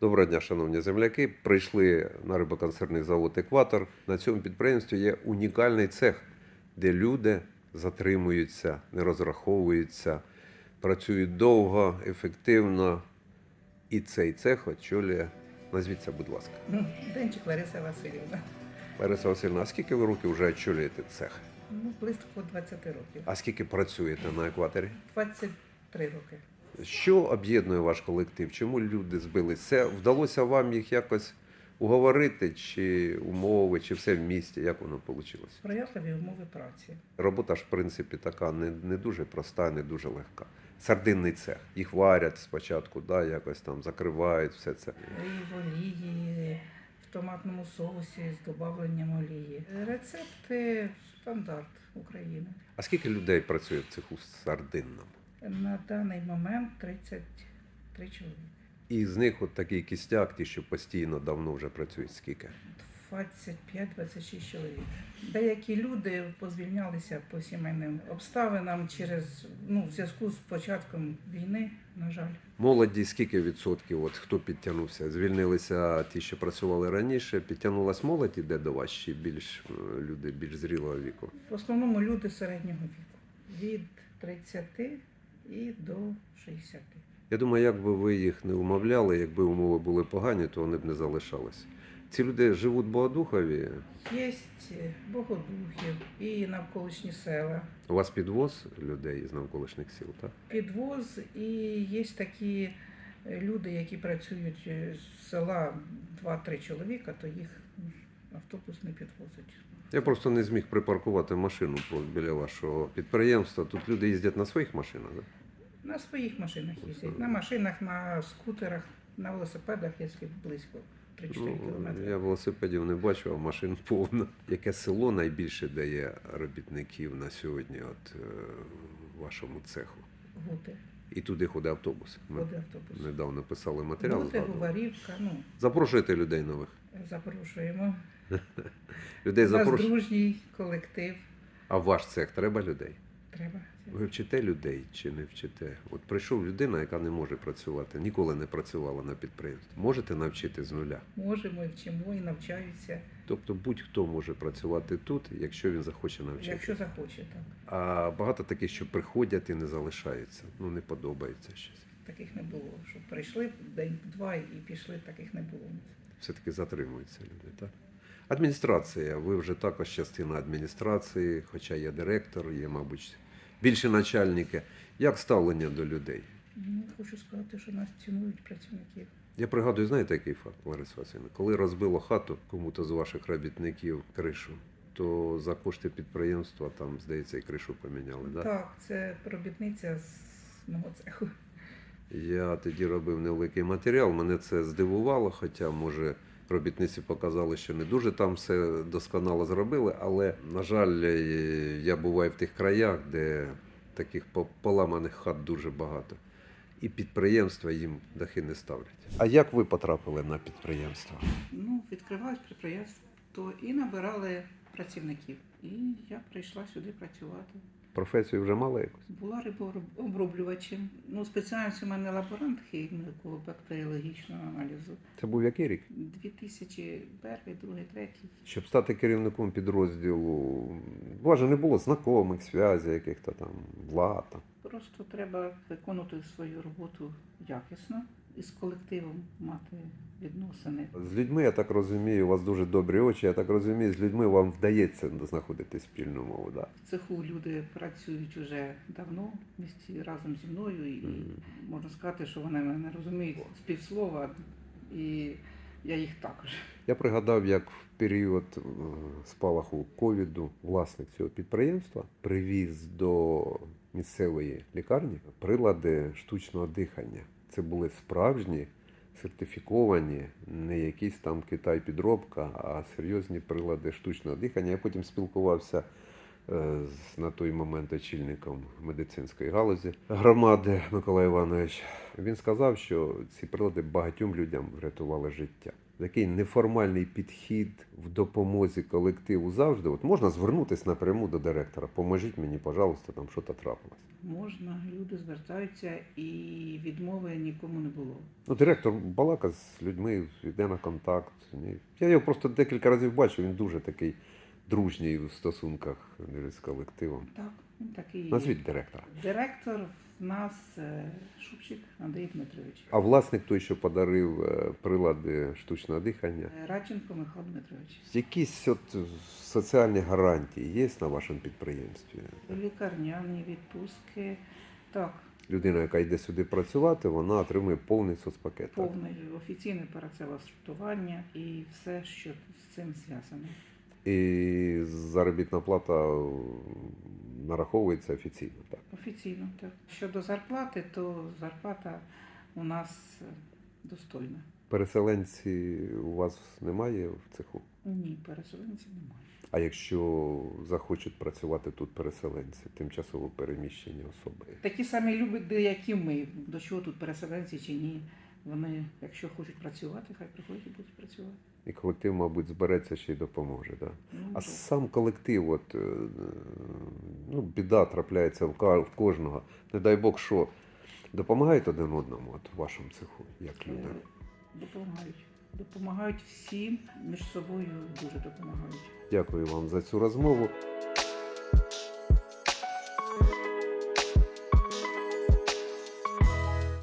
Доброго дня, шановні земляки. Прийшли на рибоконсервний завод Екватор. На цьому підприємстві є унікальний цех, де люди затримуються, не розраховуються, працюють довго, ефективно. І цей цех очолює. Назвіться, будь ласка. Денчик Лариса Васильівна. Лариса Васильівна, а скільки ви років вже очолюєте цех? Ну, близько 20 років. А скільки працюєте на екваторі? 23 роки. Що об'єднує ваш колектив? Чому люди збилися? Вдалося вам їх якось уговорити, чи умови, чи все в місті? Як воно вийшло? Сприятливі умови праці. Робота ж, в принципі, така не, не дуже проста, не дуже легка. Сардинний цех. Їх варять спочатку, да, якось там закривають все це. І в олії, в томатному соусі з додавленням олії. Рецепти стандарт України. А скільки людей працює в цеху з сардинном? На даний момент 33 чоловіка. І з них от такий кістяк, ті, що постійно давно вже працюють, скільки? 25-26 чоловік. Деякі люди позвільнялися по сімейним обставинам через ну, в зв'язку з початком війни, на жаль. Молоді скільки відсотків? От хто підтягнувся? Звільнилися ті, що працювали раніше. Підтягнулась молодь іде до вас, чи більш е, люди більш зрілого віку? В основному люди середнього віку. Від 30 і до 60. Я думаю, якби ви їх не умовляли, якби умови були погані, то вони б не залишалися. Ці люди живуть Богодухові. Є богодухів і навколишні села. У вас підвоз людей з навколишніх сіл, так? Підвоз і є такі е, люди, які працюють е, з села 2-3 чоловіка, то їх автобус не підвозить. Я просто не зміг припаркувати машину біля вашого підприємства. Тут люди їздять на своїх машинах. Да? На своїх машинах їздять. На машинах, на скутерах, на велосипедах, якщо близько 3-4 Ну, кілометри. я велосипедів не бачу, а машин повно. Яке село найбільше дає робітників на сьогодні от е, вашому цеху? Гути, І туди ходить автобус. Ми Ходить автобус. недавно писали матеріал. Гути, згадували. Ну, Запрошуйте людей нових. запрошуємо. Людей У нас запрошуйте. дружній колектив. А в ваш цех треба людей? Треба. Ви вчите людей чи не вчите? От прийшов людина, яка не може працювати, ніколи не працювала на підприємстві. Можете навчити з нуля? Можемо і вчимо, і навчаються, Тобто будь-хто може працювати тут, якщо він захоче навчити. якщо захоче. Так. А багато таких, що приходять і не залишаються. Ну не подобається щось. Таких не було. Щоб прийшли день-два і пішли, таких не було. Все-таки затримуються люди, так? Адміністрація. Ви вже також частина адміністрації, хоча є директор, є, мабуть, більше начальники. Як ставлення до людей? Ну, хочу сказати, що нас цінують працівників. Я пригадую, знаєте, який факт, Лариса Васильівна? Коли розбило хату кому-то з ваших робітників кришу, то за кошти підприємства там, здається, і кришу поміняли. Да? Так, це робітниця з мого цеху. Я тоді робив невеликий матеріал, мене це здивувало, хоча, може, робітниці показали, що не дуже там все досконало зробили, але, на жаль, е, я буваю в тих краях, де таких по- поламаних хат дуже багато. І підприємства їм дахи не ставлять. А як ви потрапили на підприємство? Ну, відкривалось підприємство і набирали працівників. І я прийшла сюди працювати. Професію вже мали якусь? Була рибооброблювачем. Ну, спеціальність у мене лаборант хіміко бактеріологічного аналізу. Це був який рік? 2001, 2, 3. Щоб стати керівником підрозділу, у вас же не було знайомих, зв'язів, яких-то там влад. Там. Просто треба виконувати свою роботу якісно і з колективом мати відносини. З людьми, я так розумію, у вас дуже добрі очі, я так розумію, з людьми вам вдається знаходити спільну мову. Да? В цеху люди працюють вже давно в місті разом зі мною, і Мгм. можна сказати, що вони мене розуміють з півслова, і я їх також. Я пригадав, як в період е, спалаху ковіду власник цього підприємства привіз до місцевої лікарні прилади штучного дихання. Це були справжні сертифіковані, не якісь там Китай підробка, а серйозні прилади штучного дихання. Я потім спілкувався е, з на той момент очільником медицинської галузі громади Микола Іванович. Він сказав, що ці прилади багатьом людям врятували життя. Такий неформальний підхід в допомозі колективу завжди. От можна звернутися напряму до директора. Поможіть мені, пожалуйста, там що-то трапилось. Можна, люди звертаються і відмови нікому не було. Ну, директор балака з людьми, йде на контакт. Я його просто декілька разів бачив, він дуже такий дружній в стосунках з колективом. Так, він такий. Назвіть директора. Директор нас е, Шупчик Андрій Дмитрович. А власник той, що подарив е, прилади штучного дихання. Е, Радченко Михайло Дмитрович. Якісь от соціальні гарантії є на вашому підприємстві? Лікарняні відпустки. Так, Людина, яка йде сюди працювати, вона отримує повний соцпакет. повне офіційне працевлаштування і все, що з цим зв'язано. І заробітна плата нараховується офіційно. Так. Офіційно, так. Щодо зарплати, то зарплата у нас достойна. Переселенці у вас немає в цеху? Ні, переселенців немає. А якщо захочуть працювати тут переселенці, тимчасово переміщені особи? Такі самі люди, як і ми. До чого тут переселенці чи ні. Вони, якщо хочуть працювати, хай приходять і будуть працювати. І колектив, мабуть, збереться ще й допоможе. Да? Ну, А сам колектив, от, е, ну, біда трапляється в кожного. Не дай Бог, що допомагають один одному от, в вашому цеху, як люди. Е, Допомагають. Допомагають всім, між собою дуже допомагають. Дякую вам за цю розмову.